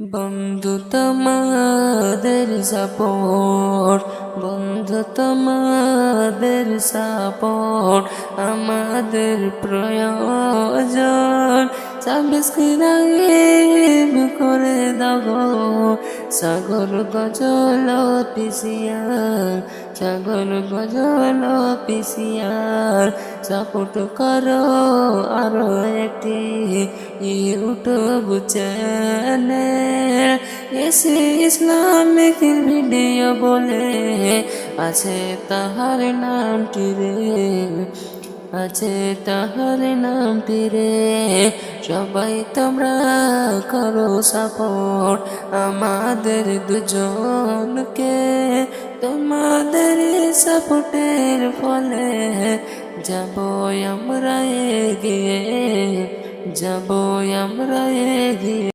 বন্ধু তোমাদের সাপোর্ট বন্ধু তোমাদের সাপোর্ট আমাদের প্রয়োজন। সাবস্ক্রাইব করে দাও সাগর গজল পিসিয়া, সাগর গজল পিসিয়ার সাপোর্ট করো আরও ইউটিউব চ্যানেল এসে ইসলামিক ভিডিও বলে আছে তাহার নামটি রে আছে তাহার নামটি রে সবাই তোমরা করো সাপোর্ট আমাদের দুজনকে তোমাদের সাপোর্টের ফলে যাব আমরা এগিয়ে যাব আমরা এগিয়ে